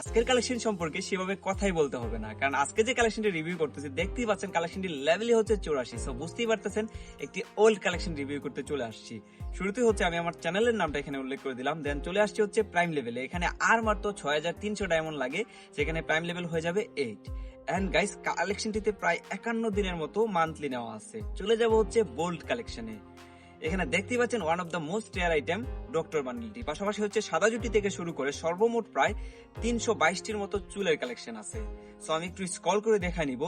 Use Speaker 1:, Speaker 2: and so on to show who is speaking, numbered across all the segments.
Speaker 1: আজকের কালেকশন সম্পর্কে সেভাবে কথাই বলতে হবে না। কারণ আজকে যে কালেকশনটি রিভিউ করতেছি, দেখতেই পাচ্ছেন কালেকশনটির লেভেলই হচ্ছে চৌরাশি। সো বুঝতেই পারতেছেন, একটি ওল্ড কালেকশন রিভিউ করতে চলে আসছি। শুরুতে হচ্ছে আমি আমার চ্যানেলের নামটা এখানে উল্লেখ করে দিলাম দেন চলে আসছি হচ্ছে প্রাইম লেভেলে এখানে আর মাত্র ছয় হাজার তিনশো ডায়মন্ড লাগে সেখানে প্রাইম লেভেল হয়ে যাবে এইট অ্যান্ড গাইস কালেকশনটিতে প্রায় একান্ন দিনের মতো মান্থলি নেওয়া আছে। চলে যাব হচ্ছে বোল্ড কালেকশনে এখানে দেখতে পাচ্ছেন one of the most rare item doctor বান্ডিলটি পাশাপাশি হচ্ছে সাদা জুটি থেকে শুরু করে সর্বমোট প্রায় তিনশো বাইশটির মতো চুলের কালেকশন আছে। সো আমি একটু স্কল করে দেখা নিব।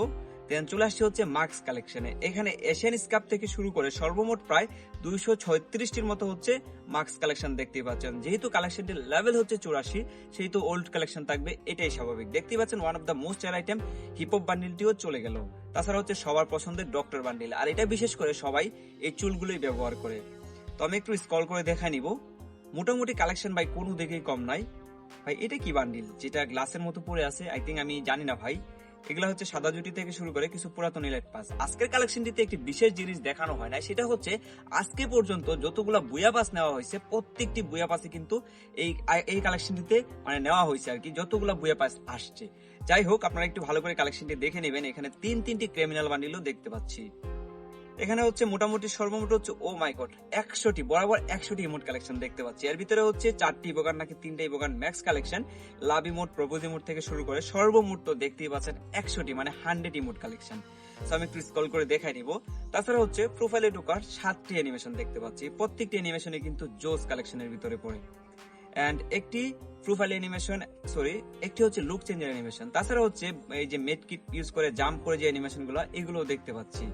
Speaker 1: দেন চলে আসছে হচ্ছে মাস্ক কালেকশনে এখানে এশিয়ান স্কাপ থেকে শুরু করে সর্বমোট প্রায় দুইশো ছয়ত্রিশটির মতো হচ্ছে মাস্ক কালেকশন দেখতেই পাচ্ছেন। যেহেতু কালেকশনটির লেভেল হচ্ছে চুরাশি, সেহেতু ওল্ড কালেকশন থাকবে, এটাই স্বাভাবিক। দেখতেই পাচ্ছেন one of the most rare item hip hop বান্ডিলটিও চলে গেল। তাছাড়া হচ্ছে সবার পছন্দের ডক্টর বান্ডিল আর এটা বিশেষ করে সবাই এই চুলগুলোই ব্যবহার করে। তো আমি একটু স্কল করে দেখা নিব। মোটামুটি কালেকশন ভাই কোনো দিকেই কম নাই। ভাই, এটা কি বান্ডিল যেটা গ্লাসের মতো পড়ে আছে আই থিঙ্ক আমি জানি না ভাই। এগুলা হচ্ছে সাদা জুটি থেকে শুরু করে কিছু পুরাতন ইলেট পাস। আজকের কালেকশনটিতে একটি বিশেষ জিনিস দেখানো হয় না সেটা হচ্ছে আজকে পর্যন্ত যতগুলো বুয়া পাস নেওয়া হয়েছে, প্রত্যেকটি বুয়া পাসে কিন্তু এই এই কালেকশনটিতে মানে নেওয়া হয়েছে আর কি, যতগুলো বুয়া পাস আসছে। যাই হোক, আপনারা একটু ভালো করে কালেকশনটি দেখে নেবেন, এখানে তিন তিনটি ক্রিমিনাল বান্ডিলও দেখতে পাচ্ছি। এখানে হচ্ছে মোটামুটি সর্বমোট হচ্ছে, ও মাই গড একশোটি, বরাবর একশোটি ইমোট কালেকশন দেখতে পাচ্ছি। এর ভিতরে হচ্ছে চারটি ইবোগান নাকি তিনটে evo gun max collection love emote propose emote থেকে শুরু করে সর্বমোট তো দেখতেই পাচ্ছেন একশোটি মানে হান্ড্রেড ইমোট কালেকশন আমি একটু স্কল করে দেখাই নিব। তাছাড়া হচ্ছে প্রোফাইলে ঢোকার সাতটি অ্যানিমেশন দেখতে পাচ্ছি। প্রত্যেকটি অ্যানিমেশনে কিন্তু জোস কালেকশনের ভিতরে পড়ে। অ্যান্ড একটি প্রোফাইল অ্যানিমেশন সরি একটি হচ্ছে লুক চেঞ্জের অ্যানিমেশন তাছাড়া হচ্ছে এই যে মেড কিট ইউজ করে জাম্প করে যে অ্যানিমেশনগুলো এগুলো দেখতে পাচ্ছি।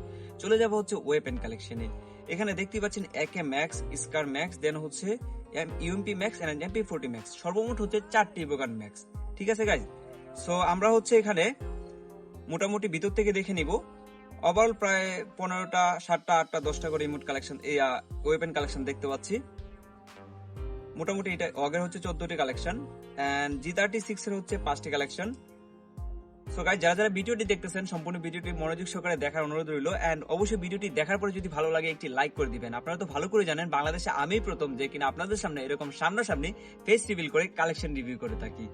Speaker 1: চলে যাব হচ্ছে ওয়েপেন কালেকশনে এখানে দেখতে পাচ্ছেন একে ম্যাক্স স্কার ম্যাক্স দেন হচ্ছে UMP max and MP forty max সর্বমোট হচ্ছে চারটি ইবোগান ম্যাক্স ঠিক আছে গাইজ সো আমরা হচ্ছে এখানে মোটামুটি ভিতর থেকে দেখে নিব। ওভারঅল প্রায় পনেরোটা, সাতটা, আটটা, দশটা করে ইমোট কালেকশন এই ওয়েপেন কালেকশন দেখতে পাচ্ছি। মোটামুটি এটা অগের হচ্ছে চোদ্দটি collection and G thirty six এর হচ্ছে পাঁচটি কালেকশন সো গাইজ যারা যারা ভিডিওটি দেখতেছেন, সম্পূর্ণ ভিডিওটি মনোযোগ সহকারে দেখার অনুরোধ রইল এন্ড অবশ্যই ভিডিওটি দেখার পরে যদি ভালো লাগে, একটি লাইক করে দিবেন। আপনারা তো ভালো করে জানেন, বাংলাদেশে আমি প্রথম যে কিনা আপনাদের সামনে এরকম সামনাসামনি ফেস রিভিল করে কালেকশন রিভিউ করে থাকি।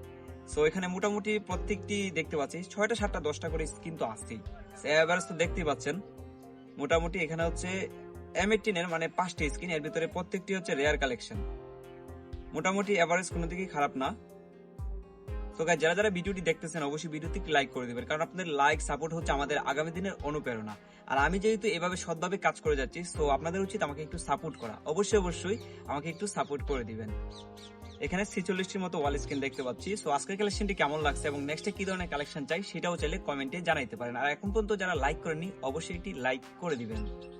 Speaker 1: সো এখানে মোটামুটি প্রত্যেকটি দেখতে পাচ্ছি, ছয়টা, সাতটা, দশটা করে স্কিন তো আসছেই এভারেজ তো দেখতেই পাচ্ছেন। মোটামুটি এখানে হচ্ছে এম এর মানে পাঁচটি স্কিন এর ভিতরে প্রত্যেকটি হচ্ছে রেয়ার কালেকশন মোটামুটি এভারেজ কোনো দিকেই খারাপ না। তো guys, যারা যারা ভিডিওটি দেখতেছেন অবশ্যই ভিডিওটি লাইক করে দিবেন কারণ আপনাদের লাইক সাপোর্ট হচ্ছে আমাদের আগামী দিনের অনুপ্রেরণা। আর আমি যেহেতু এভাবে সৎভাবে কাজ করে যাচ্ছি তো আপনাদের উচিত আমাকে একটু সাপোর্ট করা। অবশ্যই অবশ্যই আমাকে একটু সাপোর্ট করে দিবেন। এখানে ছিচল্লিশটির মতো ওয়াল স্ক্রিন দেখতে পাচ্ছি। সো আজকের কালেকশনটি কেমন লাগছে এবং নেক্সটে কি ধরনের কালেকশন চাই সেটাও চাইলে কমেন্টে জানাইতে পারেন। আর এখন পর্যন্ত যারা লাইক করেনি অবশ্যই একটি লাইক করে দিবেন।